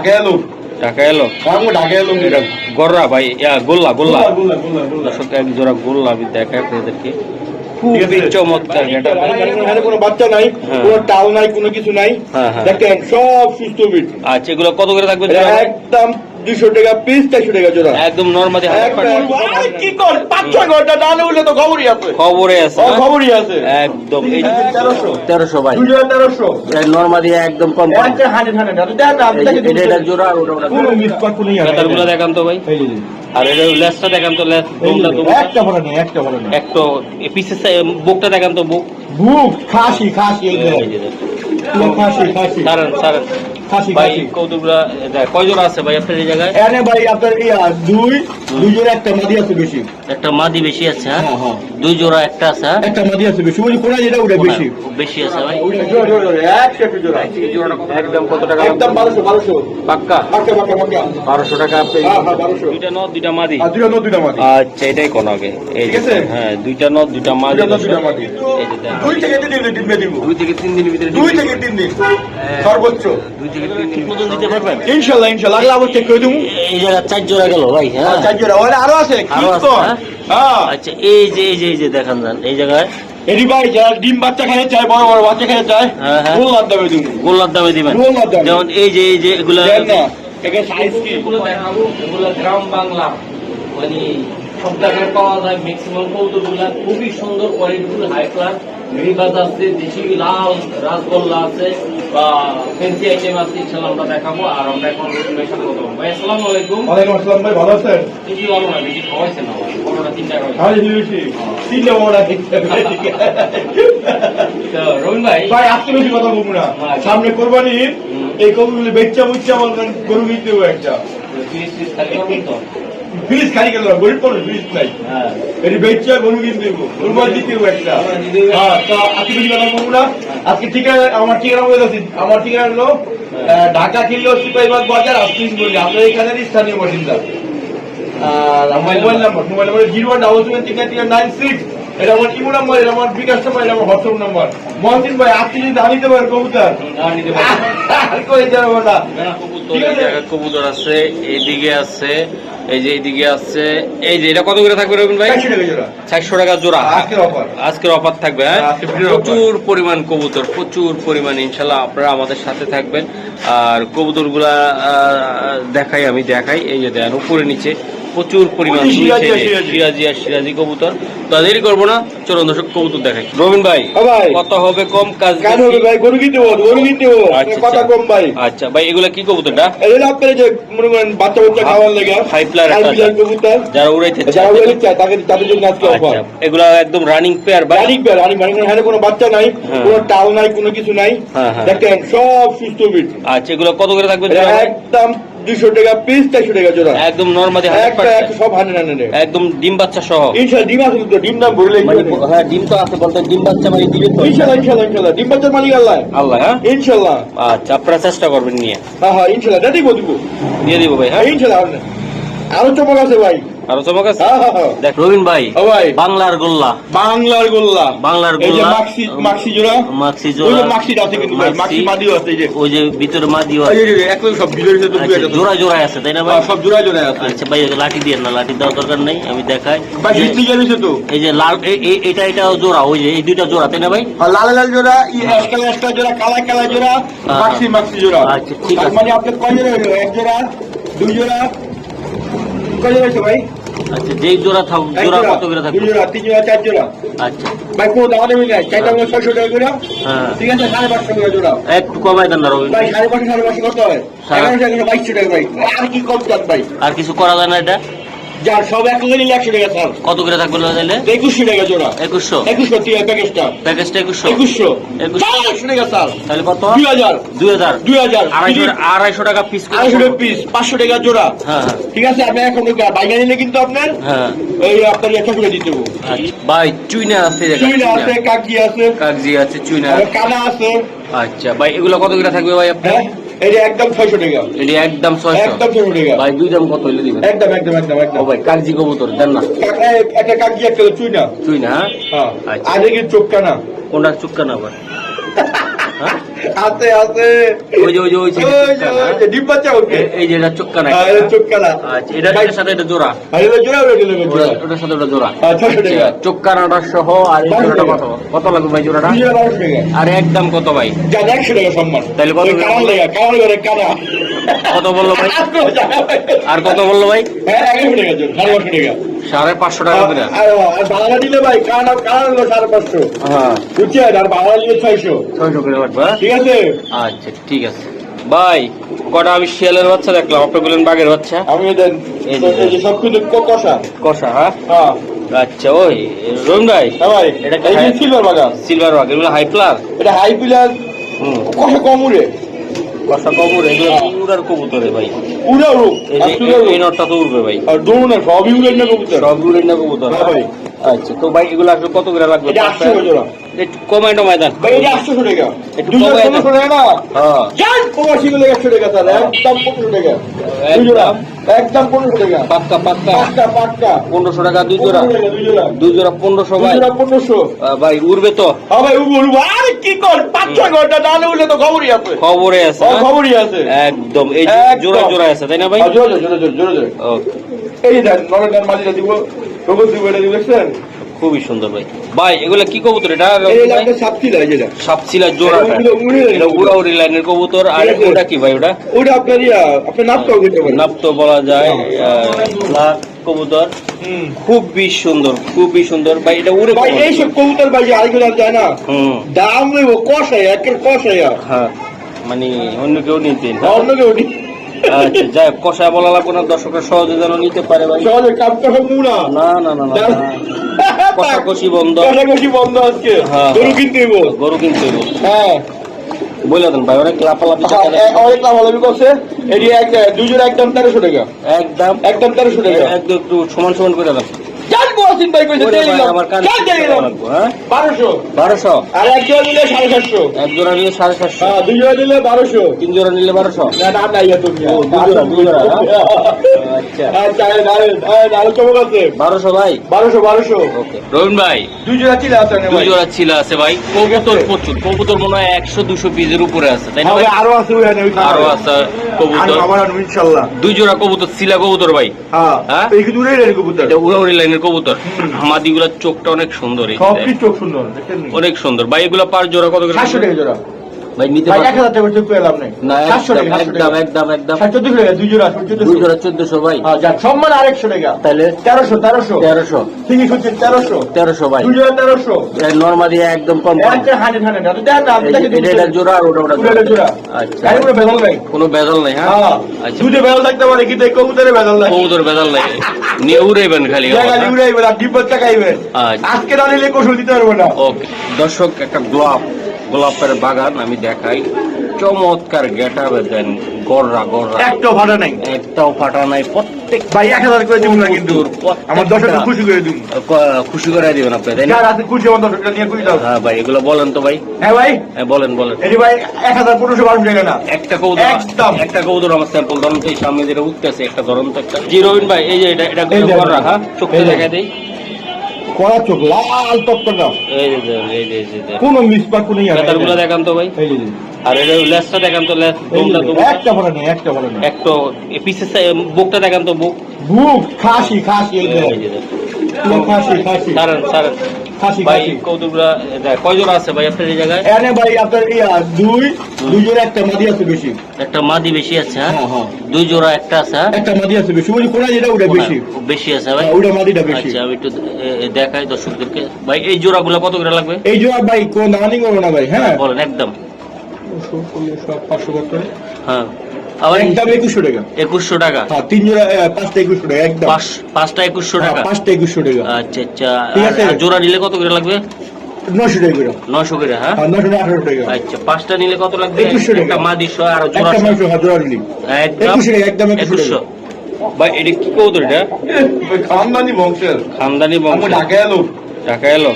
ঢাকা এলো? টাকা এলো? ঢাকা এলো এটা গররা ভাই গোল্লা গোল্লা। দর্শক এক জোড়া গোল্লা আমি দেখাই আপনাদেরকে। খুবই চমৎকার এখানে কোনো বাচ্চা নাই হ্যাঁ। কোনো টাল নাই কোনো কিছু নাই। হ্যাঁ, হ্যাঁ। দেখেন সব সুস্থ বিট আচ্ছা এগুলো কত করে থাকবে একদম দুশো টাকা পিস চারশো টাকা জোড়া। একদম নর্মালি কি কর? পাঁচ ছয় ঘণ্টা না উঠলে তো খবরই আছে। খবরে আছে খবরই আছে। একদম তেরোশো। তেরোশো ভাই। তেরোশো। নর্মালি একদম কম এটা এটা জোড়া। কাতারগুলো দেখান তো ভাই। আর এটা লেসটা দেখান তো লেস একটা নেই একটা নেই একটু পিসের বুকটা দেখান তো বুক। বুক খাসি খাসি এই যে, খাসি খাসি। সারেন সারেন। খাসি ভাই কৌতুকরা কয় আছে ভাই আপনার এই জায়গায়? এনে ভাই আপনার দুই দুই জোড়া একটা মাদি আছে বেশি। একটা মাদি বেশি আছে হ্যাঁ? হ্যাঁ, হ্যাঁ। দুই জোড়া একটা আছে হ্যাঁ? একটা মাদি আছে বেশি। ওই কোনা যেটা ওটা বেশি। বেশি আছে ভাই। ওইটা জোড়া জোড়া জোড়া, একশো একটা জোড়া। এই জোড়াটা কত একদম কত টাকা একদম বারোশো বারোশো। পাক্কা? পাক্কা পাক্কা পাক্কা। বারোশো টাকা আপনি হ্যাঁ হ্যাঁ বারোশো। দুইটা নদ দুইটা মাদি। দুইটা নয় দুইটা মাদি। আচ্ছা এটাই কোন আগে? এই? হ্যাঁ দুইটা নদ দুইটা মাদি দুইটা। দুই থেকে তিন দিন দিন দিব। দুই থেকে তিন দিনের ভিতরে দুই থেকে তিন দিন। সর্বোচ্চ। দুই থেকে মতন দিতে পারবেন ইনশাল্লাহ ইনশাল্লাহ। আল্লাহ আবার চেক করে দেবো এই জায়গা চার জোড়া গেল ভাই হ্যাঁ? চার জোড়া। ওখানে আরও আছে আরও আছে? হ্যাঁ? হ্যাঁ। আচ্ছা এই যে এই যে এই যে দেখান যান এই জায়গায়। এটি ভাই যারা ডিম বাচ্চা খেতে চায় বড় বড় বাচ্চা খেতে চায় হ্যাঁ, হ্যাঁ। দামে দিব গোল্লার দামে দিবেন। যেমন এই যে এই যে এগুলা সাইজ কি? এগুলো দেখাবো এগুলো গ্রাম বাংলা। মানে সব জায়গায় পাওয়া যায় ম্যাক্সিমাম কৌতুকগুলা। খুবই সুন্দর কোয়ালিটিফুল হাই ক্লাস গ্রিবাজ আছে দেশি লাল রাসগোল্লা আছে বা ফেন্সি আইটেম আছে ইনশাল্লাহ আমরা দেখাবো আর আমরা এখন রসুনের সাথে কথা বলব ভাই আসসালামু আলাইকুম। ওয়ালাইকুম আসসালাম ভাই ভালো আছেন? বেশি ভালো না বেশি খাওয়াইছে না। ভাই তিনটা করে ভালো বেশি তিনটা বড় তো রবিন ভাই। ভাই আজকে বেশি কথা বলব না। সামনে কোরবানি এই কবুগুলি বেচ্চা বুচ্চা আমার গরু কিনতে হবে একটা। ফ্রিজ খালি গেল গরিব কোনো ফ্রিজ নাই এটি বেচ্চা গরু কিনতে হবে দিতে একটা। হ্যাঁ তো আজকে বেশি কথা বলব না আজকে ঠিকানা আমার ঠিকানা বলে দিচ্ছি আমার ঠিকানা হলো ঢাকা কিলো সিপাহীবাগ বাজার আসতিস বলি আপনার এখানের স্থানীয় বাসিন্দা আর আমার mobile number mobile number zero one double seven তিন তিন নাইন সিক্স এটা আমার ইমো নাম্বার এটা আমার বিকাশ নাম্বার এটা আমার হোয়াটসঅ্যাপ নাম্বার মহসিন ভাই আপনি যদি দেবেন কবুতর নিতে ঠিক আছে। কবুতর আছে এইদিকে আছে এই যে এইদিকে আছে এই যে এটা কত করে থাকবে রবিন ভাই? চারশো টাকা জোড়া। আজকের অফার। থাকবে হ্যাঁ। প্রচুর পরিমাণ কবুতর প্রচুর পরিমাণ। ইনশাল্লাহ আপনারা আমাদের সাথে থাকবেন। আর কবুতরগুলা দেখাই আমি দেখাই। এই যে দেন উপরে নিচে। প্রচুর পরিমাণ সিরাজি আর কবুতর তো আর দেরি করব না চলুন দর্শক কবুতর দেখাই। রবিন ভাই কত হবে কম কাজ হবে ভাই গরু কিনতে হব গরু কিনতে হব। আচ্ছা, কথা আচ্ছা। কম ভাই। আচ্ছা ভাই এগুলা কি কবুতরটা এই যে যে মনে করেন বাচ্চা বাচ্চা খাওয়ার লেগে হাই প্লার হাই কবুতর। যারা উড়াইতে চায়। যারা ওই চায় তাদের তাদের জন্য আজকে অফার আচ্ছা এগুলা একদম রানিং পেয়ার ভাই রানিক বের রানিক মানে এখানে কোনো বাচ্চা নাই হ্যাঁ। কোনো টাল নাই কোনো কিছু নাই। হ্যাঁ, হ্যাঁ। দেখেন সব সুস্থ বিট আচ্ছা এগুলো কত করে থাকবে একদম দুশো টাকা পিস চারশো টাকা জোড়া। একদম নর্মালি সব হান্ড্রেড হান্ড্রেড একদম ডিম বাচ্চা সহ। ইনশাল ডিম আছে তো ডিম দাম ভরলে মানে হ্যাঁ ডিম তো আছে বলতে ডিম বাচ্চা মানে দিবে তো। ইনশাল্লাহ ইনশাল্লাহ ইনশাল্লাহ। ডিম বাচ্চার মালিক আল্লাহ। আল্লাহ হ্যাঁ? ইনশাল্লাহ। আচ্ছা আপনারা চেষ্টা করবেন নিয়ে। হ্যাঁ হ্যাঁ ইনশাল্লাহ। দিব দিব। দিয়ে দিব ভাই হ্যাঁ? ইনশাল্লাহ আরও চমক আছে ভাই। আরও চমক আছে হ্যাঁ হ্যাঁ হ্যাঁ। দেখ রবিন ভাই বাংলার গোল্লা। বাংলার গোল্লা। বাংলার গোল্লা। মাক্সি মাক্সি জোড়া। মাক্সি জোড়া। মাক্সিটা আছে কিন্তু ভাই মাক্সি মাদিও আছে যে। ওই যে ভিতরে মাদিও আছে যে, এই যে, একদম সব ভিতরে ভিতরে দুই একটা জোড়া জোড়া আছে তাই না ভাই? হ্যাঁ, সব জোড়া জোড়া আছে। আচ্ছা ভাই লাঠি দিয়ে না লাঠি দেওয়ার দরকার নেই আমি দেখাই। ভাই তো। এই যে লাল এ- এ- এটা জোড়া ওই যে এই দুইটা জোড়া তাই না ভাই? লাল লাল জোড়া ই জোড়া কালা কালা জোড়া হ্যাঁ, মাক্সি মাক্সি জোড়া। আচ্ছা, ঠিক আছে। মানে আপনার কয় জোড়া এক জোড়া দুই জোড়া। কয় জোড়া ভাই? আচ্ছা যেই জোড়া থাক জোড়া কত করে থাকবে? জোড়া তিন জোড়া চার জোড়া। আচ্ছা। ভাই কোনো দাম নেই নাই চারটা মনে ছয়শো টাকা জোড়া হ্যাঁ। ঠিক আছে সাড়ে পাঁচশো টাকা জোড়া। একটু কমাই দেন না ভাই সাড়ে পাঁচশো সাড়ে পাঁচশো কত হয়? এগারোশো এগারোশো বাইশশো টাকা ভাই। আর কি কম ভাই? আর কিছু করা যায় না এটা? যার সব নিলে একশো টাকা স্যার। কত করে থাকবে তাহলে? একুশশো টাকা জোড়া। একুশশো? একুশশো প্যাকেজটা। প্যাকেজটা একুশশো? একুশশো। একুশশো। টাকা স্যার। তাহলে কত? দুই হাজার। দুই হাজার। দুই হাজার। আড়াইশো টাকা পিস আড়াইশো টাকা পিস পাঁচশো টাকা জোড়া। হ্যাঁ হ্যাঁ। ঠিক আছে আপনি এখন নিলে কিন্তু আপনার হ্যাঁ। এই আপনার একটা করে দিতে হবে। আচ্ছা। ভাই চুইনা আছে চুইনা আছে চুইনা। কাকি আছে। কাগজি আছে চুইনা। কানা আছে। আচ্ছা ভাই এগুলো কত করে থাকবে ভাই আপনার? যে একদম ছয়শো টাকা। এটা একদম ছয়শো। একদম ছয়শো টাকা। ভাই দুই দাম কত হইল দিবেন? একদম একদম একদম ও ভাই কাগজি কবুতর দেন না। একটা কাগজি একটা চুই না চুই না হ্যাঁ? হ্যাঁ। আচ্ছা। আর দেখি চোখ কানা কোনটা চুক্কা না ভাই হ্যাঁ আছে আছে। ওই যে ওই যে ওই যে বাচ্চা ওকে। এই যে এটা চুক্কা নাকি হ্যাঁ, এটা চুক্কা না আচ্ছা এটা এটার সাথে এটা জোড়া। আর এটা জোড়া ওটা দিলে জোড়া ওটা- ওটার সাথে ওটা জোড়া। আচ্ছা চুক্কা নাটা সহ আর এই জোড়াটা কত? কত লাগবে ভাই জোড়াটা? আর একদম কত ভাই? যা একশো টাকা সম্মান। তাহলে কত ওই লাগা লেগা করে কানা কত বলল ভাই? আর কত বলল ভাই? হ্যাঁ সাড়ে পাঁচশো টাকা। করে। বাংলা দিলে ভাই কানা কানা সাড়ে পাঁচশো? হ্যাঁ। বুঝছেন? আর বাংলা দিলে ছয়শো। ছয়শো করে লাগবে হ্যাঁ? ঠিক আছে? আচ্ছা ঠিক আছে। ভাই কটা আমি শিয়ালের বাচ্চা দেখলাম? আপনি বললেন বাঘের বাচ্চা। আমি কষা। কষা হ্যাঁ? আচ্ছা ওই রহিম ভাই ভাই। এটা সিলভার বাগান। সিলভার বাঘ এগুলো হাই প্লার এটা হাই হুম। কষা কম উড়ে। কষা কবর এগুলো উড়ার কবুতরে ভাই। উড়ে উড়ুক এই নটটা তো উড়বে ভাই। আর দৌড় না সবই উড়েন না কবুতর। সবই উড়েন না কবুতর। হ্যাঁ আচ্ছা তো ভাই এগুলো আসলে কত করে লাগবে? একটু কমাই টমাই দেন হ্যাঁ। প্রবাসী গুলো একশো টাকা তাহলে একদম পনেরোশো টাকা। দুই জোড়া একদম পনেরোশো টাকা। পাক্কা পাক্কা। পাঁচটা পনেরোশো টাকা দুই জোড়া। দুই জোড়া। জোড়া পনেরোশো ভাই। জোড়া পনেরোশো। ভাই উড়বে তো। হ্যাঁ ভাই আরে কি কর? পাঁচ ছয় ঘণ্টা ডালে উঠলে তো খবরই আছে। খবরে আছে ও, খবরই আছে। একদম। এই জোড়া জোড়া আছে তাই না ভাই? হ্যাঁ, জোরে জোরে জোরে জোরে জোরে জোরে ওকে। এই দেন মাঝিটা দিব। দিব এটা দেখছেন খুবই সুন্দর ভাই। ভাই এগুলা কি কবুতর? এটা সাপচিলা জোড়াটা এটা। উড়াউড়ি লাইনের কবুতর। আর ওটা কি ভাই ওটা? ওটা আপনার ইয়া আপনি নাপটাও করতে পারেন নাপ তো বলা যায় কবুতর। হুম। খুবই সুন্দর খুবই সুন্দর। ভাই এটা উড়ে ভাই। এইসব কবুতর ভাই আরেকগুলো যায় না দাম কষাই একের কষাই হ্যাঁ মানে অন্য কেউ নিতেন অন্য কেউ নেই। আচ্ছা যাই বলা লাগবে না দর্শকের সহজে যেন নিতে পারে ভাই। সহজে না। না না। কষাকষি বন্ধ। কষাকষি বন্ধ আজকে। হ্যাঁ। গরু কিনতে গরু কিনতে হ্যাঁ। বলে দেন ভাই অনেক লাফালাফি হ্যাঁ, লাভ করছে। এটি এক দুজোর একদম তেরোশো টাকা। একদম। একদম তেরোশো টাকা। একদম একটু সমান সমান করে দেন জানব আসিন ভাই কইছে দিয়ে দিলাম আমার কান দিয়ে দিলাম লাগবে, হ্যাঁ? বারোশো। বারোশো? আর এক জোড়া নিলে সাড়ে সাতশো। এক জোড়া নিলে সাড়ে সাতশো। হ্যাঁ দুই জোড়া নিলে বারোশো। তিন জোড়া নিলে বারোশো? না না না ইয়া তুমি। ও, দুই জোড়া, দুই জোড়া, আচ্ছা। আচ্ছা আরও চমক আছে। বারোশো ভাই? বারোশো বারোশো। ওকে। রবীন ভাই দুই জোড়া চিলে আছে দুই জোড়া ছিল আছে ভাই। কবুতর প্রচুর। কবুতর মনে হয় একশো দুশো পিসের উপরে আছে তাই না ভাই? আরও আছে। আরও আছে আর কবুতর ইনশাল্লাহ। দুই জোড়া কবুতর সিলা কবুতর ভাই। হ্যাঁ হ্যাঁ? এই কি দূরে রেল কবুতর। এটা উড়াউড়ি লাইনের কবুতর। মাদিগুলার চোখটা অনেক সুন্দর অনেক সুন্দর। ভাই এগুলা পার জোড়া কত করে? টাকা জোড়া। ভাই নিতে নাই। না সাতশো একদম টাকা একদম একদম একদম। সাতশো দুশো টাকা দুই জোড়া দুই জোড়া চোদ্দশো ভাই। হ্যাঁ যাক সম্মান আরেকশো টাকা। তাহলে? তেরোশো তেরোশো। তেরোশো। ঠিকই শুনছেন তেরোশো। তেরোশো ভাই। দুই জোড়া তেরোশো নর্মালি একদম কম কম। একটা হান্ড্রেড হান্ড্রেড আপনি দেন না আপনি এটা এটা জোড়া আর ওটা ওটা জোড়া আচ্ছা। গাড়ি পুরো বেদল নাই। কোনো বেজাল নাই হ্যাঁ? হ্যাঁ। আচ্ছা। দুধে বেদল থাকতে পারে কিন্তু এই কবুতরে বেদল নাই। কবুতর বেজাল নাই। নিয়ে উড়াইবেন খালি আর ডিম বাচ্চা আচ্ছা। আজকে না নিলে কৌশল দিতে পারব না। ওকে। দর্শক একটা গোলাপ গোলাপের বাগান আমি দেখাই। চমৎকার গেটা দেন গররা গররা একটা ভাড়া নাই। একটাও ফাটা নাই প্রত্যেক ভাই এক হাজার করে দিব না কিন্তু। আমার দর্শক খুশি করে ক- খুশি করে দিবেন আপনি তাই না? আছে খুশি আমার দর্শকটা নিয়ে খুশি দাও হ্যাঁ ভাই এগুলো বলেন তো ভাই। হ্যাঁ ভাই। হ্যাঁ বলেন বলেন। এটি ভাই এক হাজার পনেরোশো বারোশো টাকা না। একটা কবুতর একদম। একটা কবুতর আমার স্যাম্পল ধরুন তো এই সামনে যেটা উঠতেছে একটা ধরুন তো একটা। জি রবিন ভাই এই যে এটা এটা এই গররা হ্যাঁ এই দেখা দেই। কড়া চোখ লাল টকটকা এই যে দেখেন, এই যে এই যে দেখেন। কোনো মিস বা কোনো ইয়া নাই। বেতারগুলো দেখান তো ভাই। এই যে, আর এটা লেসটা দেখান তো লেস এই যে, একটা বলে নেই একটা বলে নেই। একটু পিসের বুকটা দেখান তো বুক। বুক খাসি খাসি এই যে, এই যে দেখেন। সারেন সারেন। ভাই কৌতুকরা আছে ভাই আপনার এই জায়গায়? এনে ভাই আপনার দুই দুই জোড়া একটা মাদি আছে বেশি। একটা মাদি বেশি আছে হ্যাঁ? হ্যাঁ, হ্যাঁ। দুই জোড়া একটা আছে হ্যাঁ? একটা মাদি আছে বেশি। ওই কোনা যেটা ওটা বেশি। বেশি আছে ভাই? ওটা মাদিটা বেশি। আচ্ছা আমি একটু দেখাই দর্শকদেরকে। ভাই এই জোড়াগুলো কত করে লাগবে? এই জোড়া ভাই কোন দামানি করব না ভাই হ্যাঁ? বলেন একদম। পাঁচশো হ্যাঁ। আবার একদম একুশশো টাকা। একুশশো টাকা। হ্যাঁ তিন জোড়া পাঁচটা একুশশো টাকা একদম। পাঁচটা একুশশো হ্যাঁ, টাকা। পাঁচটা একুশশো টাকা। আচ্ছা আচ্ছা। ঠিক আছে। জোড়া নিলে কত করে লাগবে? নশো টাকা করে। নশো করে হ্যাঁ? নশো আঠারো টাকা আচ্ছা পাঁচটা নিলে কত লাগবে? একুশশো টাকা। একটা আর জোড়া একটা সহ। নশো হাজার নিলি। একদম। একুশশো টাকা, একদম একুশশো একুশশো। ভাই এটা কি কৌতুক এটা? খানদানি বংশের। খানদানি বংশ ঢাকা এলো। টাকা এলো?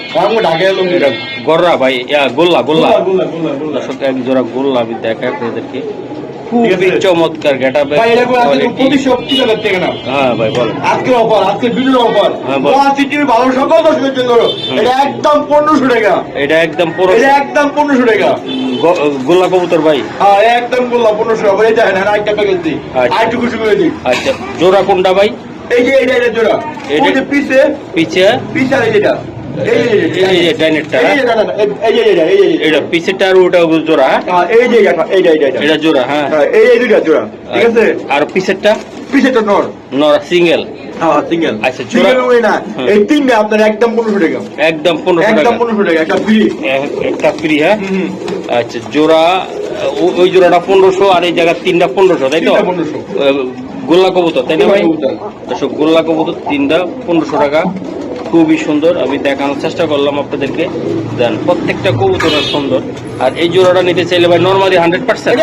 ঢাকা এলো। এটা গররা ভাই। গোল্লা গোল্লা। গোল্লা গোল্লা গোল্লা দর্শক এক জোড়া গোল্লা আমি দেখাই আপনাদেরকে। খুবই চমৎকার ভাই এরকম প্রতি না হ্যাঁ ভাই বলেন আজকে অফার আজকে বিজুর অফার হ্যাঁ, বল। ওয়ান সিটির ভালো সকল দর্শকের জন্য এটা একদম পনেরোশো টাকা। এটা একদম পুরো এটা একদম পনেরোশো টাকা। গোলা কবুতর ভাই। হ্যাঁ একদম বললাম পনেরোশো টাকা। এই দেখেন একটা প্যাকেজ দিই। আচ্ছা। খুশি করে দিই। আচ্ছা জোড়া কোনটা ভাই? এই যে এইটা এটা জোড়া। এটা- পিসে? পিছে পিস আর হ্যাঁ? হ্যাঁ, হ্যাঁ হ্যাঁ, হ্যাঁ আচ্ছা, পনেরোশো হ্যাঁ আচ্ছা জোড়া ওই জোড়াটা পনেরোশো আর এই জায়গায় তিনটা পনেরোশো তাই তো তিনটা 1500 আহ, গোল্লা কবুতর তাই না ভাই গোল্লা কবুতর তিনটা পনেরোশো টাকা খুবই সুন্দর। আমি দেখানোর চেষ্টা করলাম আপনাদেরকে। দেন প্রত্যেকটা কবুতর সুন্দর। আর এই জোড়াটা নিতে চাইলে ভাই নর্মালি হান্ড্রেড পার্সেন্ট।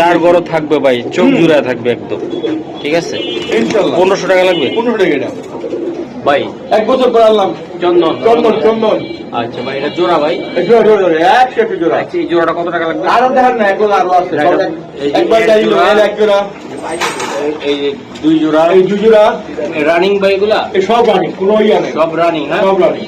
যার গড় থাকবে ভাই চোখ। জুড়ে থাকবে একদম। ঠিক আছে? পনেরোশো টাকা লাগবে? পনেরোশো টাকা ভাই। এক বছর পর আনলাম। চন্দন। চন্দন চন্দন। আচ্ছা ভাই এটা জোড়া ভাই? জোড়া জোড়া জোড়া একশো একশো জোড়া। আচ্ছা এই জোড়াটা কত টাকা লাগবে? আরও দেখান না এগুলো আরও আছে একবার এক জোড়া। এই দুই জোড়া এই দু জোড়া রানিং ভাই এগুলা সব রানি কোনো ইয়া নেই। সব রানিং হ্যাঁ? সব রানি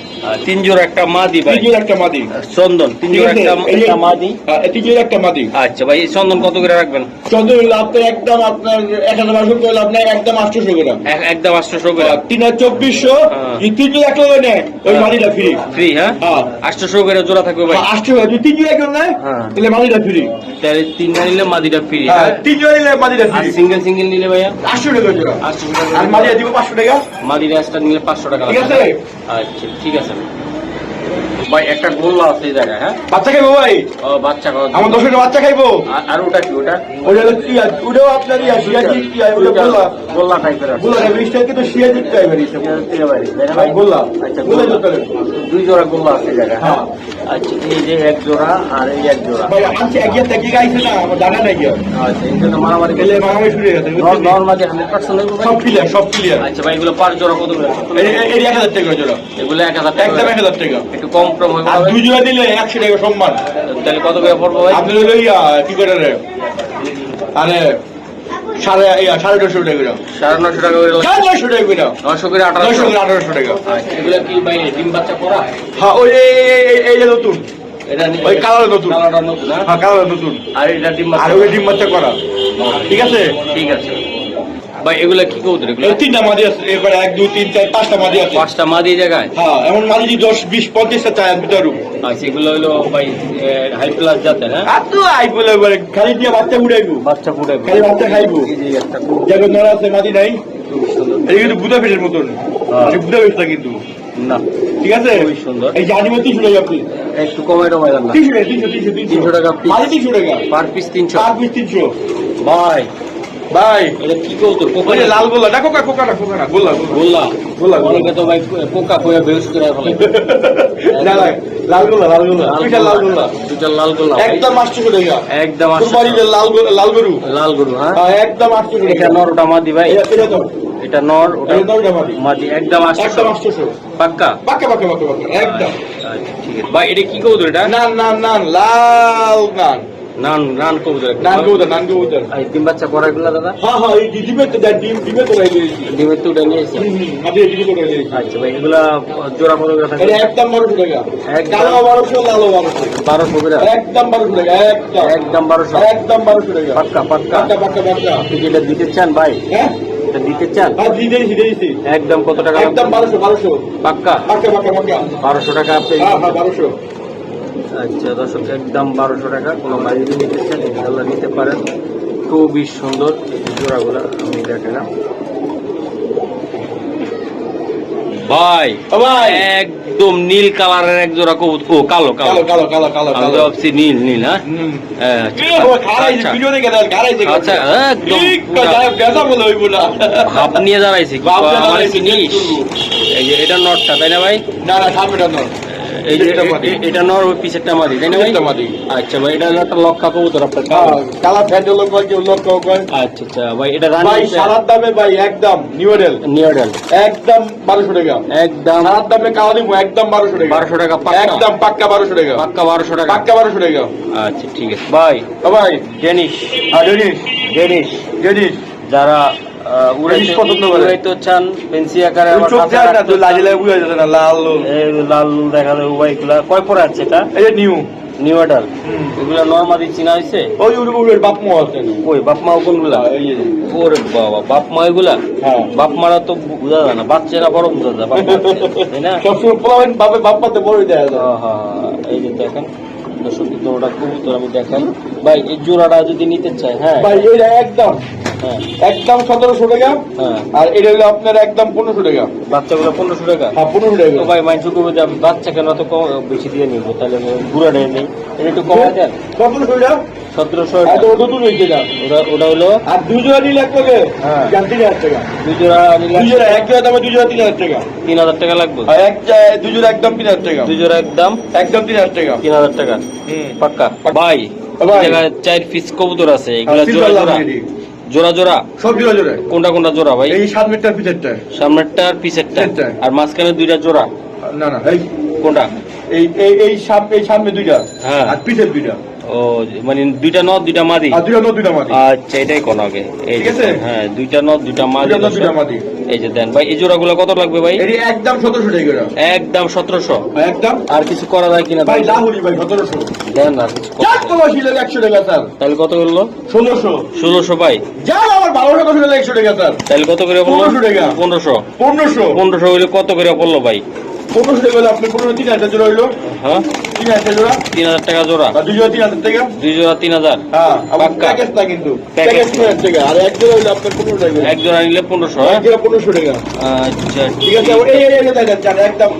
তিন জোড়া একটা মাদি ভাই তিন জোড়া একটা মাদি। চন্দন তিন জোড়া একটা এই যে- একটা মাদি। হ্যাঁ, তিন জোড়া একটা মাদি। আচ্ছা ভাই এই চন্দন কত করে রাখবেন? চন্দ্র আপনার একদম আপনার এক হাজার বাসন করলে আপনার একদম আটশোশো করে একদম আটশোশো করে তিন হাজার চব্বিশশো হ্যাঁ। তিন জোড়া একটা করে নেয় ওই হ্যাঁ। মাদিটা ফ্রি ফ্রি হ্যাঁ? হ্যাঁ। আটশোশো করে জোড়া থাকবে ভাই। আটশো যদি তিন জোড়া কেউ নেয় হ্যাঁ। তাহলে মাদিটা ফ্রি তাহলে তিনটা নিলে মাদিটা ফ্রি হ্যাঁ হ্যাঁ? তিন জোড়া নিলে মাদিটা ফ্রি সিঙ্গেল সিঙ্গেল নিলে ভাইয়া? আটশো টাকা জোড়া। আটশো আর মালিয়া দিব পাঁচশো টাকা? রেসটা নিলে পাঁচশো টাকা ঠিক আছে? আচ্ছা ঠিক আছে। ভাই একটা গোল্লা আছে এই জায়গায় হ্যাঁ? বাচ্চা খাইবো ভাই? ও বাচ্চা কত আমার দশটা বাচ্চা খাইবো? আর- ওটা কি ওটা? ওটা কি ওটাও আপনার ইয়া সিয়াজি কি ওটা গোল্লা। গোল্লা টাইপের গোল্লা খাইবে ইস্টার কিন্তু সিয়াজি খাইবে ইস্টার ভাই গোল্লা। আচ্ছা গোল্লা। দুই জোড়া গোল্লা আছে এই জায়গায় হ্যাঁ? হ্যাঁ। আচ্ছা এই যে এক জোড়া আর এই এক জোড়া। ভাই আনছে এক গিয়ে থেকে গাইছে না আমার জানা নাই আচ্ছা এই জন্য মারামারি গেলে মারামারি শুরু হয়ে গেছে নর্মালি হান্ড্রেড পার্সেন্ট সব ক্লিয়ার সব ক্লিয়ার আচ্ছা ভাই এগুলো পার জোড়া কত করে? এই এক হাজার টাকা জোড়া। এগুলো এক হাজার টাকা এক হাজার টাকা। একটু কম কম হয়ে আর দুই জোড়া দিলে একশো টাকা সম্মান। তাহলে কত করে পড়ব ভাই? আপনি হলো কি করে রে? আরে সাড়ে সাড়ে নশো টাকা করে। সাড়ে নশো টাকা করে সাড়ে নশো টাকা করে। নশো করে আঠারোশো। করে আঠারোশো টাকা। আচ্ছা। এগুলো কি ভাই ডিম বাচ্চা করা হ্যাঁ ওই এই- যে নতুন। এটা ওই কালার নতুন। কালারটা নতুন হ্যাঁ? হ্যাঁ কালার নতুন। আর এটা ডিম আর ওই ডিম বাচ্চা করা। ঠিক আছে? ঠিক আছে। ভাই এগুলো কি কবুতর? এগুলো তিনটা মাদি আছে এবার এক দুই তিন চার পাঁচটা মাদি আছে। পাঁচটা মাদি জায়গায়? হ্যাঁ এমন মাদি যদি দশ বিশ পঞ্চাশটা চায় আমি তার আচ্ছা এগুলো হলো ভাই হাই প্লাস জাতের হ্যাঁ? আর তো বলে বলে খালি দিয়ে বাচ্চা উড়াইবো। বাচ্চা ফুটে খালি বাচ্চা খাইবো। যেমন নড়া আছে মাদি নাই। এই কিন্তু বুধা ফিটের মতন। হ্যাঁ। বুধা ফিটটা কিন্তু। না। ঠিক আছে? খুবই সুন্দর। এই জানিমে তিনশো টাকা আপনি? একটু কমে টমাই না তিনশো টাকা তিনশো তিনশো তিনশো টাকা তিনশো টাকা। পার পিস তিনশো। চার পিস তিনশো। ভাই ভাই। এটা কি কোকা লাল না কোকা কোকা না কোকা না। তো ভাই করে ফেলে না না লাল দুইটা একদম আটশো টাকা। একদম আটশো কুরবানির লাল গরু- লাল গরু? লাল গরু হ্যাঁ? হ্যাঁ, একদম আটশো এটা নর ওটা মাদি ভাই। এটা নর। ওটা মাদি। মাদি একদম আটশো একদম পাক্কা? ঠিক আছে। ভাই এটা কি কবুতর এটা? নান নান নান লাল নান নান নান কবুতর নান কবুতর নান কবুতর। এই ডিম বাচ্চা করা দাদা? হ্যাঁ হ্যাঁ এই ডিমে তো ডিম ডিমে তো রাই দিয়েছি। ডিমের তো মাঝে ডিমে তো রাই দিয়েছি। আচ্ছা ভাই এগুলা জোড়া এটা একদম টাকা। কালো লালো করে? একদম টাকা একদম একদম একদম টাকা। পাক্কা পাক্কা? আপনি এটা দিতে চান ভাই? হ্যাঁ? দিতে চান? হ্যাঁ একদম কত টাকা একদম বারোশো বারোশো। পাক্কা। বারোশো টাকা আপনি হ্যাঁ হ্যাঁ বারোশো। আচ্ছা দর্শক একদম বারোশো টাকা। কোনো বাইরে নিতে চান ইনশাল্লাহ নিতে পারেন। খুবই সুন্দর জোড়াগুলো আমি দেখালাম। ভাই ভাই! একদম নীল কালারের এক জোড়া কবুতর ও কালো কালো। কালো কালো কালো ভাবছি নীল নীল হ্যাঁ? হ্যাঁ, আচ্ছা। আচ্ছা, একদম না। ভাব নিয়ে দাঁড়াইছি। যে এটা নটটা তাই না ভাই? না, না, সামনেটা নয়। এই যে পিছেরটা মাদি। এটা নর ওই পিছেরটা মাদি তাই না ভাই? মাদি। আচ্ছা ভাই এটা একটা লক্ষা কবুতর আপনার হ্যাঁ, কালো। লোক হয় কেউ লোক কেউ আচ্ছা আচ্ছা ভাই এটা ভাই সারার দামে ভাই একদম নিউ মডেল নিউডেল। একদম বারোশো টাকা। একদম। সারার দামে দিব একদম বারোশো টাকা। 1200 টাকা পাক্কা? একদম পাক্কা বারোশো টাকা। পাক্কা বারোশো টাকা। পাক্কা বারোশো টাকা। আচ্ছা ঠিক আছে। ভাই ভাই। ডেনিশ। আর জিনিস ডেনিশ। জিনিস যারা উড়াইতে ডেনিশ পছন্দ করে। উড়াইতে চান পেন্সি আকারে আবার চোখ কাছে যায় না রাখতে তো লাজে চান। লাগে বুঝা লাল লাল। দেখা যায় উবাইগুলা কয় পরে আছে এটা? এই নিউ। নিউ অর্ডার এগুলা নর্মালি চিনা হয়েছে ওই উড়ে বাপ মো আছে ওই বাপ মা কোনগুলা? ওরে বাবা বাপ মা এগুলা? হ্যাঁ। বাপ মারা তো বোঝা যায় না বাচ্চারা বড় বোঝা যায় বাপ মা আছে, তাই না? সবসময় বাপে বাপ পাতে বড় দেয়া যায়। হ্যাঁ, হ্যাঁ, হ্যাঁ, এই যে দেখেন। দর্শক কিন্তু ওটা কবুতর আমি দেখাই। ভাই এই জোড়াটা যদি নিতে চাই হ্যাঁ। ভাই এটা একদম হ্যাঁ। একদম সতেরোশো টাকা হ্যাঁ। আর এটা হলো আপনার একদম পনেরোশো টাকা। বাচ্চাগুলো পনেরোশো টাকা? হ্যাঁ পনেরোশো টাকা। ভাই মাইন্ড করব যে আমি বাচ্চা কেন তো কম বেশি দিয়ে নিবো তাহলে ঘুরে নেই। এটা একটু কমাই দেন। কত টাকা? সতেরোশো নতুন হয়েছে ওটা ওটা হলো আর দুই জোড়া নিলে এক লাগে হ্যাঁ। তিন হাজার টাকা। দুই জোড়া নিলে দুই জোড়া এক জোড়া দামে দুই জোড়া তিন হাজার টাকা। তিন হাজার টাকা লাগবে। এক দুই জোড়া একদম তিন হাজার টাকা। দুই জোড়া একদম একদম তিন হাজার টাকা। তিন হাজার টাকা। পাক্কা। ভাই চার পিস কবুতর আছে এগুলা জোড়া জোড়া। জোড়া জোড়া? সব জোড়া জোড়া। কোনটা কোনটা জোড়া ভাই? এই পিছেরটা আর পিছেরটা পিছেরটা। আর মাঝখানে দুইটা জোড়া। না না এই কোনটা? এই এই এই সামনে এই সামনে দুইটা। হ্যাঁ। আর পিছের দুইটা। ও মানে দুইটা নদ দুইটা মাদি? দুইটা নয় দুইটা মাটি আচ্ছা এটাই কোন আগে। এই ঠিক আছে? হ্যাঁ দুইটা নদ দুইটা মাদি দুইটা নয় দুইটা মাটি এই যে দেন ভাই এই জোড়াগুলো কত লাগবে ভাই? এটি একদম সতেরোশো টাকা একদম সতেরোশো। একদম। আর কিছু করা যায় কিনা ভাই ভাই সতেরোশো। দেন না কিছু যায়। তোমার ছিল একশো টাকা স্যার। তাহলে কত করল? ষোলোশো। ষোলোশো ভাই। যা আমার বারোশো কত ছিল একশো টাকা স্যার। তাহলে কত করে বলল? পনেরোশো টাকা। পনেরোশো। পনেরোশো। পনেরোশো হইলে কত করে বলল ভাই? পনেরোশো টাকা হলে আপনি পনেরো তিন হাজার জোড়া হইল। হ্যাঁ। তিন হাজার জোড়া? তিন হাজার টাকা জোড়া। দুই জোড়া তিন হাজার টাকা? দুই জোড়া তিন হাজার। হ্যাঁ। প্যাকেজ না কিন্তু। প্যাকেজ তিন হাজার টাকা। আর এক জোড়া হইল আপনার পনেরো টাকা। এক জোড়া নিলে পনেরোশো এক জোড়া পনেরোশো টাকা। আচ্ছা ঠিক আছে এই এই এই একদম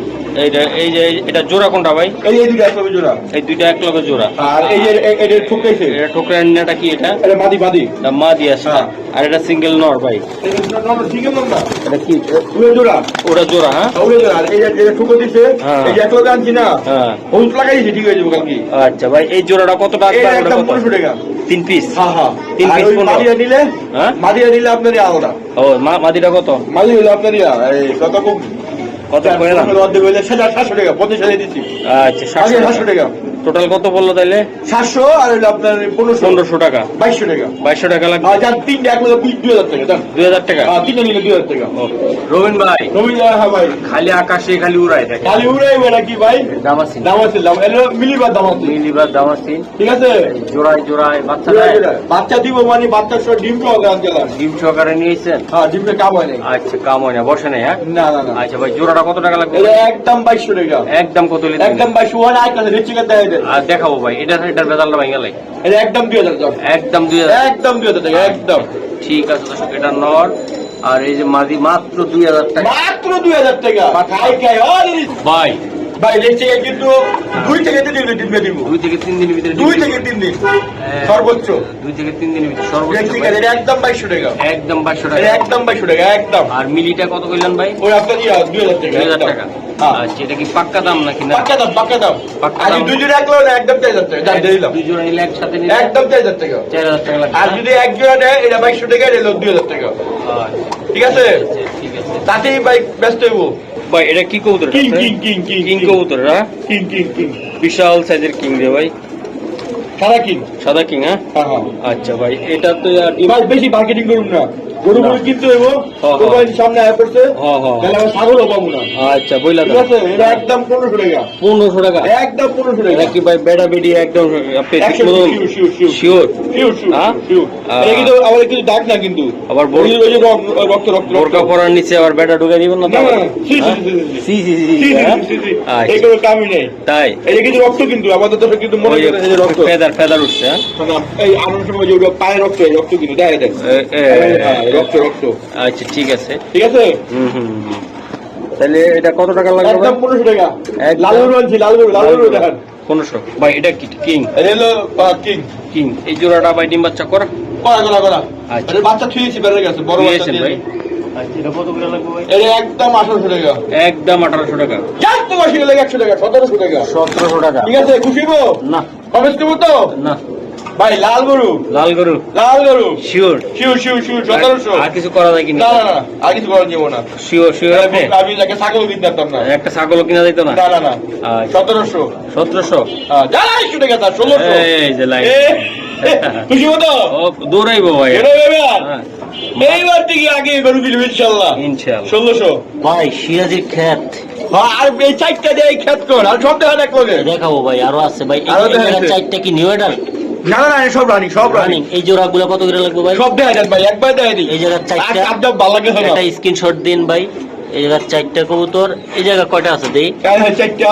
এইটা এই যে এটা জোড়া কোনটা ভাই? এই এই দুটো একদম জোড়া। এই দুইটা এক জোড়া। আর এই যে এটা ঠুকাইছে এটা ঠোকরা নিনাটা কি এটা? এটা মাদি মাদি। এটা মা দিয়ে হ্যাঁ। আর এটা সিঙ্গেল নর ভাই। ঠিক আছে না? এটা কি? উড়ে জোড়া। ওটা জোড়া হ্যাঁ? উড়ে জোড়া। এই যে এটা ঠুকো দিছে হ্যাঁ। এই যে এক আনছি না হ্যাঁ। হলুদ লাগাই ঠিক হয়ে যাবে কালকে। আচ্ছা ভাই এই জোড়াটা কত টাকা একদম তিন পিস হ্যাঁ হ্যাঁ। তিন piece ওই নিলে হ্যাঁ? নিলে আপনার আলাদা। ও মাদিটা কত? মাদি হইলে আপনার ইয়া, এই কত করে দাম? কইলাম অর্ধেক হইলে সাতশো সাতশো টাকা পঞ্চাশ হাজার দিচ্ছি। আচ্ছা সাতশো টাকা। টোটাল কত বলল তাইলে? সাতশো আর আপনার পনেরোশো। টাকা। বাইশশো টাকা। বাইশশো টাকা লাগবে? আর যার তিনটে এক দুই হাজার টাকা দুই হাজার টাকা? হ্যাঁ, তিনটে নিলে দুই হাজার টাকা। ও, রবিন ভাই হ্যাঁ ভাই। খালি আকাশে খালি উড়াই দেখে খালি উড়াই বেড়া কি ভাই দামাসিন। দাম আছে দাম এটা মিলিবার দাম আছে মিলিবার দামাসিন। ঠিক আছে? জোড়ায় জোড়ায় বাচ্চা। বাচ্চা দিব মানে বাচ্চার সব ডিম তো হবে ডিম সহকারে নিয়েছেন? হ্যাঁ ডিমটা কাম হয় নাই। আচ্ছা কাম হয় না বসে নেই হ্যাঁ? না না না। আচ্ছা ভাই জোড়াটা কত টাকা লাগবে? একদম বাইশশো টাকা। একদম কত লিটার একদম বাইশশো ওয়ান আই কাছে রেচিকে দেয় দেয় আর দেখাবো ভাই এটা এটার বেজালটা ভাঙা লাগে এটা একদম দুই হাজার একদম দুই হাজার। একদম দুই হাজার টাকা একদম। ঠিক আছে দর্শক এটা নর আর এই যে মাদি মাত্র দুই হাজার টাকা। মাত্র দুই হাজার টাকা। ভাই ভাই রেচিকে কিন্তু দুই থেকে তিন দিন ডিমে দিব। দুই থেকে তিন দিনের ভিতরে দুই থেকে তিন দিন। সর্বোচ্চ। দুই থেকে তিন দিনের ভিতরে সর্বোচ্চ রেচিকে এটা একদম বাইশশো টাকা। একদম বাইশশো টাকা। একদম বাইশশো টাকা একদম। আর মিলিটা কত কইলেন ভাই? ওই আপনার দুই হাজার টাকা দুই হাজার টাকা। হ্যাঁ। আচ্ছা এটা কি পাক্কা দাম নাকি না? পাক্কা দাম পাক্কা দাম। আর। দুই জোড়া এক একদম টাকা যান, দিলাম। দুই জোড়া নিলে একসাথে নিলে একদম টাকা। চার হাজার টাকা লাগবে আর যদি এক জোড়া নেয় এটা বাইশশো টাকা এটা হলো দুই হাজার টাকা। আচ্ছা, ঠিক আছে? ঠিক আছে তাতেই বাইক ব্যস্ত হইব। ভাই এটা কি কবুতর king king king king king কবুতর হ্যাঁ? King king king. বিশাল সাইজের কিং রে ভাই। সারা কিং? সাদা কিং হ্যাঁ? হ্যাঁ হ্যাঁ। আচ্ছা ভাই এটা তো এবার বেশি মার্কেটিং করুন না। গরু কিনতে হইব হ্যাঁ, সামনে আয় তাহলে ছাগলও পাবো না। আচ্ছা বইলা ঠিক আছে এটা একদম পনেরোশো টাকা। পনেরোশো টাকা? একদম পনেরোশো টাকা। কি ভাই বেড়া বেডি একদম আপনি ঠিক শিওর। কিন্তু আমাদের কিছু দাগ না কিন্তু। আবার বড় ওই যে- রক্ত রক্ত রক্ত বোরকা পরার নিচে আবার বেটা ঢুকে দিবেন না তো? আবার? C, C? সি, কামই নেই। তাই। এটা কিন্তু রক্ত কিন্তু আমাদের দেশে কিন্তু মনে রক্ত। ফেদার ফেদার উঠছে এই আমার সময় যে পায়ে রক্ত রক্ত কিন্তু দেখা দেয় এ, এ, হ্যাঁ, রক্ত রক্ত। আচ্ছা ঠিক আছে। ঠিক আছে? হুম হুম হুম। তাহলে এটা কত টাকা লাগবে একদম পনেরোশো টাকা। লাল গরু আনছি লাল গরু লাল গরু দেখান। পনেরোশো। ভাই এটা কি কিং? এটা হলো কিং। কিং। এই জোড়াটা ভাই ডিম বাচ্চা করা? করা করা করা। আচ্ছা। বাচ্চা থুয়েছি বেড়ে গেছে বড় বাচ্চা ভাই। আচ্ছা একদম আঠারোশো টাকা। একদম আঠারোশো টাকা। একশো টাকা সতেরোশো টাকা। সতেরোশো টাকা। ঠিক আছে খুশি না। তো? না। ভাই লাল গরু। লাল গরু। লাল গরু। শিওর শিউ শিউ শিউ সতেরোশো। আর কিছু করা যায় কিনা। না না আর কিছু করার যাব না। শিওর শিওর আপনি আমি তাকে ছাগল কিনতে পারতাম না। একটা ছাগলও কিনা যাইতো না। না না না। আচ্ছা। সতেরোশো। সতেরোশো? যারা একশো টাকা তার ষোলোশো। এই যে লাইন। খুশি মতো? দৌড়াইবো ভাই। হ্যাঁ, এইবার থেকে আগে গরু কিনবো ইনশাল্লাহ। ইনশাআল্লাহ ষোলোশো। ভাই সিরাজির ক্ষেত হ্যাঁ আর এই চারটা দিয়ে খেত কর আর সব দেখা দেখ দেখাবো ভাই আরও আছে ভাই। আরও চারটা কি নিউ এডাল না না সব রানিং সব রানিং এই জোড়া গুলো কত করে লাগবে ভাই? সব দেখা যান ভাই একবার দিই। এই জায়গার চারটা কাপটা ভালো লাগে একটা স্ক্রিনশট দিন ভাই। এই জায়গার চারটা কবুতর। এই জায়গা কয়টা আছে দেই? চারটা।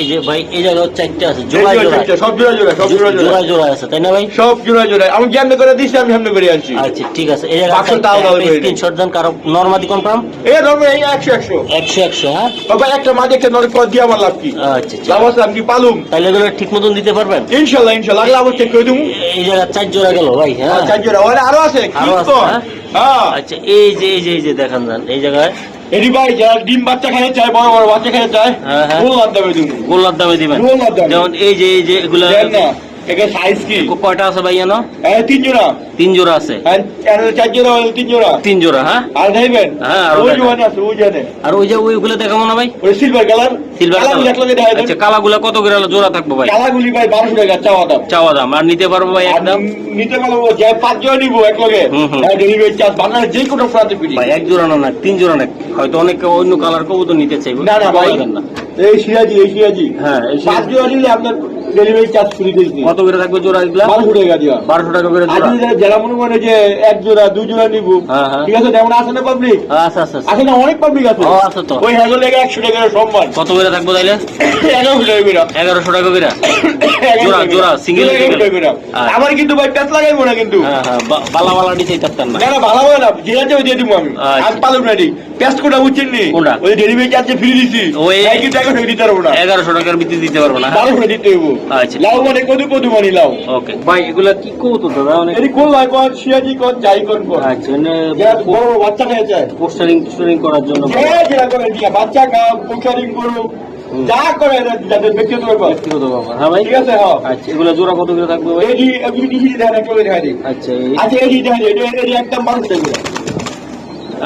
এই যে ভাই এই জায়গা চারটা আছে জোড়া জোড়া সব জোড়া জোড়া সব জোড়া জোড়া জোড়া জোড়া আছে তাই না ভাই? সব জোড়া জোড়া আমি জ্ঞান করে দিছি আমি সামনে করে আনছি। আচ্ছা ঠিক আছে। এই জায়গা বাক্সটা আলাদা করে দিন। স্ক্রিনশট দেন কারও নরমাদি কনফার্ম এই ধরো এই একশো একশো। একশো একশো হ্যাঁ? বাবা একটা মাঝে একটা নরে কর দিয়ে আমার লাভ কি? আচ্ছা আচ্ছা। লাভ আছে আমি পালুম? তাহলে এগুলো ঠিক মতন দিতে পারবেন? চেক করে দেবো এই জায়গা চার জোড়া গেল ভাই হ্যাঁ? চার জোড়া আরও আছে আরও আছে, হ্যাঁ? হ্যাঁ। আচ্ছা এই যে এই যে এই যে দেখান যান এই জায়গায়। এডি ভাই যারা ডিম বাচ্চা খেতে চায় বড় বড় বাচ্চা খেতে চায় হ্যাঁ, হ্যাঁ। গোল্লার দামে দিবেন গোল্লার দামে। যেমন এই যে এই যে এগুলা দেন সাইজ কি? কয়টা আছে ভাই জানো এই তিন জোড়া। তিন জোড়া আছে। আর আর চার জোড়া তিন জোড়া। তিন জোড়া হ্যাঁ? আর খাইবেন হ্যাঁ, আরও ওই। জোয়ান আছে ওই জানে আর ওই যে ওইগুলো দেখাবো না ভাই? ওই সিলভার কালার সিলভার কালার আচ্ছা কালাগুলা কত করে জোড়া থাকব ভাই। কালাগুলি ভাই বারোশো টাকা চাওয়া দাম। চাওয়া দাম। আর নিতে পারব ভাই একদম? নিতে পারব যে পাঁচ জোড়া নিবো এক লগে। ডেলিভারি চার্জ বাংলাদেশ যে কোনো প্রান্তে ফিরি ভাই এক জোড়া না না তিন জোড়া না। হয়তো অনেকে অন্য কালার কবুতর নিতে চাইব। না না ভাই। না। এই সিরাজি এই সিরাজি। হ্যাঁ এই পাঁচ সে- জোড়া আপনার ডেলিভারি চার্জ ফ্রি দিয়েছি। কত করে থাকবে জোড়া এগুলা? বারোশো টাকা দিয়া। বারোশো টাকা করে জোড়া। যারা- মনে করে যে এক জোড়া দুই জোড়া নিবো হ্যাঁ, হ্যাঁ। ঠিক আছে যেমন আছে না পাবলিক আচ্ছা আচ্ছা আচ্ছা। আছে। না অনেক পাবলিক আছে। আছে তো। ওই হ্যাগো লেগে একশো টাকা করে সম্মান কত করে থাকব তাইলে? এগারোশো টাকা করে। এগারোশো টাকা করে? জোড়া, জোড়া। আচ্ছা। আমার কিন্তু ভাই প্যাঁচ লাগাইবো না কিন্তু। বালা বালা না। না ওই দিয়ে দিব আমি। আচ্ছা। আমি পালুম রেডি। পেস্ট কোটা বুঝছেন নি? ওই ডেলিভারি চার্জে ফ্রি দিছি। ওই- কিন্তু এগারোশো দিতে পারব না। এগারোশো টাকার ভিত্তি দিতে পারব না। বারোশো দিতে হইব। আচ্ছা। লাউ মানে কদু কদু মানি লাউ। ওকে। ভাই এগুলা কি দাদা? অনেক এটি কোন লাই কোন সিয়াজি কোন যাই কোন কোন আচ্ছা মানে বড় বাচ্চা খেয়ে যায়। পোস্টারিং টোস্টারিং করার জন্য যে যেটা করে দিয়া বাচ্চা খাও করো যা করে যাদের ব্যক্তিগত ব্যাপার। ব্যক্তিগত ব্যাপার হ্যাঁ ভাই? ঠিক আছে হ্যাঁ আচ্ছা এগুলা জোড়া কত করে থাকবে ভাই? দেখা দেখা আচ্ছা আচ্ছা দেখা একদম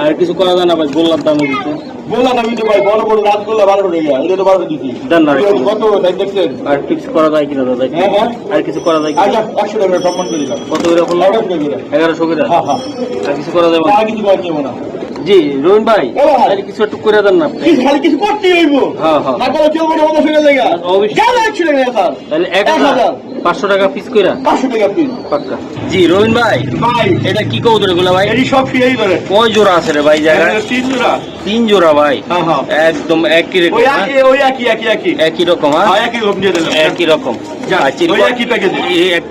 আর কিছু করা যায় না ভাই বললাম দামে দিতে বললাম আমি তো ভাই বড় বড় রাজগোল্লা বারোশো টাকা এটা তো বারোশো দিচ্ছি দেন না, একটু। কত তাই দেখছেন? আর ফিক্স করা যায় কিনা দাদা? একটু? হ্যাঁ, হ্যাঁ। আর কিছু করা যায় আচ্ছা কিনা একশো টাকা সম্মান করে দিলাম। কত করে এগারোশো করে। এগারোশো করে? হ্যাঁ আর কিছু করা যাবে না? কিছু করার যাব না জি রহিম ভাই কিছু একটু করে দেন না কিছু খালি কিছু করতে হইব। হ্যাঁ, হ্যাঁ। তাহলে এক হাজার। পাঁচশো টাকা পিস করে পাঁচশো টাকা পিস পাক্কা। জি রহিম ভাই ভাই। এটা কি কৌতুকগুলা ভাই? এটি সব ফিরাই করে। কয় জোড়া আছে রে ভাই জায়গা তিন জোড়া। তিন জোড়া ভাই? হ্যাঁ হ্যাঁ। একদম একই রকম ওই হ্যাঁ? একই একই একই একই। একই রকম হ্যাঁ? একই রকম একই রকম।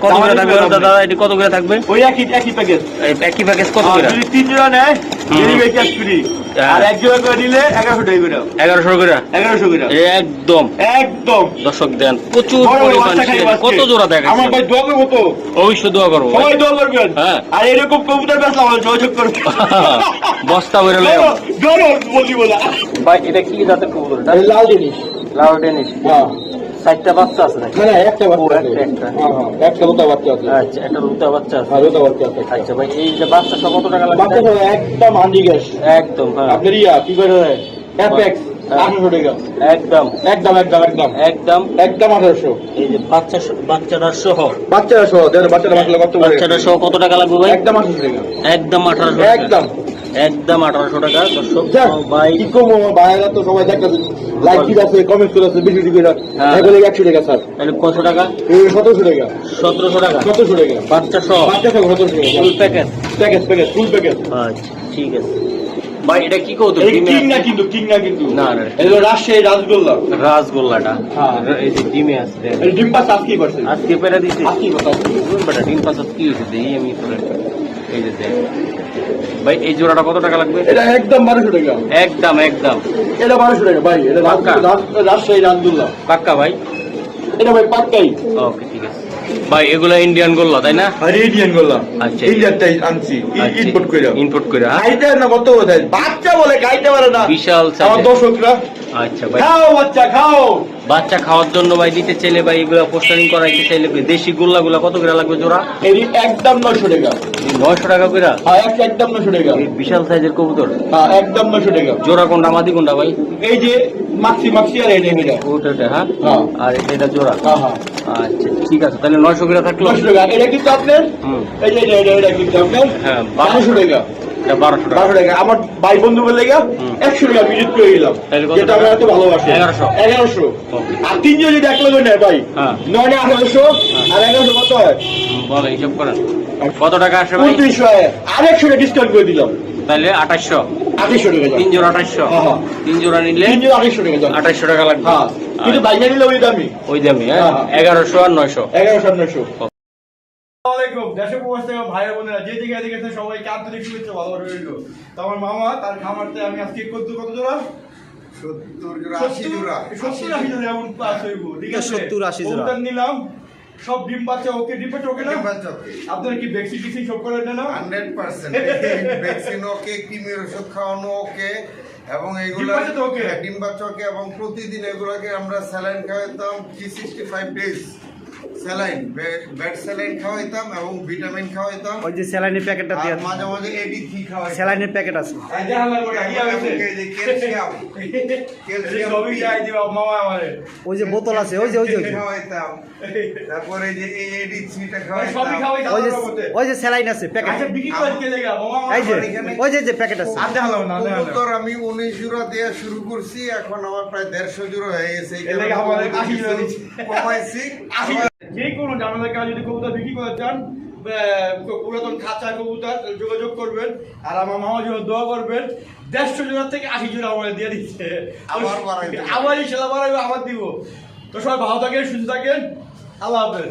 কত করে থাকবে দাদা? এটি কত করে থাকবে? ওই একই একই প্যাকেজ একই প্যাকেজ কত করে? যদি তিন জোড়া নেয় ডেলিভারি চার্জ ফ্রি হ্যাঁ। আর এক জোড়া করে নিলে এগারোশো টাকা করে। এগারোশো করে? এগারোশো করে। একদম। একদম। দর্শক দেন প্রচুর বড় বড় পরিমাণ বাচ্চা খাই ছিলেন। আজকে। কত জোড়া দেখা আমার ভাই দোয়া করব তো। অবশ্যই দোয়া করব। সবাই দোয়া করবেন। হ্যাঁ। আর এরকম কবুতর বেসলাম আমার যোগাযোগ করবেন বস্তা বেরো লে ধরো, ধরো, বলি বলা। ভাই এটা কি জাতের কবুতর? লাল জিনিস। হ্যাঁ চারটা বাচ্চা আছে নাকি? না না একটা বাচ্চা আছে। একটা। হ্যাঁ হ্যাঁ লোতা বাচ্চা আছে। আচ্ছা একটা বাচ্চা আছে। হ্যাঁ লোতা বাচ্চা আছে আচ্ছা ভাই এই যে বাচ্চা সব কত টাকা বাচ্চা লাগবে সব একদম হান্ডি গ্যাস একদম হ্যাঁ। আপনার ইয়া কি করে অ্যাপেক্স হ্যাঁ। একদম। একদম একদম একদম। একদম। একদম আঠারোশো। এই যে বাচ্চা বাচ্চাটা সহ। বাচ্চারা সহ বাচ্চারা বাচ্চারা কত টাকা লাগবে ভাই? একদম আঠারোশো টাকা। একদম আঠারোশো একদম। একদম আঠারোশো টাকা দর্শক যাক, ভাই। কি কমো ভাইরা তো সবাই দেখতেছে লাইক ঠিক আছে কমেন্ট করে আছে বেশি বেশি হ্যাঁ। এগুলো একশো টাকা স্যার? তাহলে কত টাকা? এই সতেরোশো টাকা। সতেরোশো টাকা? সতেরোশো টাকা। বাচ্চা সহ? সতেরোশো টাকা। Full packet package package full package আচ্ছা ঠিক আছে। ভাই এটা কি কৌতুক? এই কিং না কিন্তু কিং না কিন্তু। না, না। রাজশাহী রাসগোল্লাটা। হ্যাঁ। এই যে ডিমে আছে। এই ডিম পাস আজকেই করছে। আজকে পেরে দিছি। কথা বেটা ডিম পাঁচ কি হয়েছে। আমি এই যে দেখ। ভাই এই জোড়াটা কত টাকা লাগবে? এটা একদম বারোশো টাকা। একদম একদম। এটা বারোশো টাকা ভাই এটা রাজশাহী রাজগোল্লা পাক্কা ভাই? এটা ভাই পাক্কাই। ওকে ঠিক আছে। ভাই এগুলা ইন্ডিয়ান গোল্লা তাই না? আর ইন্ডিয়ান করলাম আচ্ছা। ইন্ডিয়ানটাই আনছি ইম্পোর্ট করে ইম্পোর্ট করে হ্যাঁ? গাইতে না কত কোথায়? বাচ্চা বলে গাইতে পারে না। বিশাল আমার। দর্শকরা। আচ্ছা ভাই। খাও বাচ্চা খাও। বাচ্চা খাওয়ার জন্য ভাই দিতে চাইলে ভাই এগুলো পোস্টারিং করাইতে চাইলে দেশি গোল্লা গুলা কত করে লাগবে জোড়া? এই একদম নশো টাকা। নয়শো টাকা করে হ্যাঁ একদম নশো টাকা। বিশাল সাইজের কবুতর। হ্যাঁ একদম নশো টাকা। জোড়া কোনটা মাদি কোনটা ভাই? এই যে মাক্সি মাক্সি আর এটা। ওটা হ্যাঁ? হ্যাঁ। আর এটা জোড়া? হ্যাঁ হ্যাঁ। আচ্ছা ঠিক আছে তাহলে নয়শো করে থাকল। নশো টাকা এটা কিন্তু আপনার? এই যে এটা এটা এটা কিন্তু আপনার? হ্যাঁ, বারোশো। টাকা। বারোশো টাকা। বারোশো টাকা। আমার ভাই বন্ধু বলে গা একশো টাকা ভিজিট করে দিলাম কত যেটা আমরা টাকা? এত ভালোবাসি এগারোশো। এগারোশো। আর তিনজন যদি এক লগে নেয় ভাই হ্যাঁ। নয় না আঠারোশো আর এগারোশো কত হয়? হুম, হিসাব করেন। কত টাকা আসে উনত্রিশশো হয়। আর একশো টাকা ডিসকাউন্ট করে দিলাম। তাহলে আঠাশশো। আঠাশশো টাকা। তিন জোড়া আঠাশশো। হ্যাঁ, হ্যাঁ। তিন জোড়া নিলে আঠাশশো টাকা আঠাশশো টাকা লাগবে। হ্যাঁ কিন্তু বাইরে নিলে ওই দামি। ওই দামি হ্যাঁ। এগারোশো আর নয়শো। এগারোশো নয়শো। প্রবাস থেকে ভাই বোনেরা যে দিকে সবাইকে আন্তরিক শুভেচ্ছা ভালোবাসা রইল। তো আমার মামা তার খামারতে আমি আজকে কত কত জোড়া? সত্তর জোড়া আশি জোড়া। সত্তর আশি জোড়া এমন পাস হইব ঠিক আছে? সত্তর, আশি জোড়া। নিলাম। সব ডিম বাচ্চা ওকে ডিম বাচ্চা ওকে না। আপনার কি ভ্যাকসিন টিসিন সব করেন না হান্ড্রেড পার্সেন্ট ভ্যাকসিন ওকে কৃমির ওষুধ খাওয়ানো ওকে এবং এইগুলো ডিম বাচ্চা তো ওকে? ডিম বাচ্চা ওকে এবং প্রতিদিন এগুলোকে আমরা স্যালাইন খাওয়াতাম three sixty five days saline bad saline খাওয়াইতাম এবং ভিটামিন খাওয়াইতাম। ওই যে স্যালাইনের প্যাকেটটা আর দিয়ে মাঝে মাঝে এডি থ্রি খাওয়াইতাম। স্যালাইনের প্যাকেট আছে। এই যে হালার করে কি হয়েছে। এই ক্যালসিয়াম সবই যাই দিবা মামা আমারে। ওই যে বোতল আছে ওই যে ওই যে খাওয়াইতাম। তারপরে যে এডি থ্রিটা সবই খাওয়াইতাম ওই যে ওই যে স্যালাইন আছে প্যাকেট। আচ্ছা বিক্রি করে কে লেগা মামা এই যে ওই যে যে প্যাকেট আছে। আনতে হালাও না আমি উনিশ জোড়া দেওয়া শুরু করছি এখন আমার প্রায় দেড়শো জোড়া হয়ে গেছে আমাদের জোড়া কমাইছি। যে কোনো জানালার কাজ যদি কবুতর বিক্রি করতে চান পুরাতন খাঁচা কবুতর যোগাযোগ করবেন আর আমার মামা জন্য দোয়া করবেন। দেড়শো জোড়া থেকে আশি জোড়া আমার দিয়ে দিচ্ছে। আবার ইনশাল্লাহ বাড়াইবো আবার দিব। তো সবাই ভালো থাকেন সুস্থ থাকেন। আল্লাহ হাফেজ।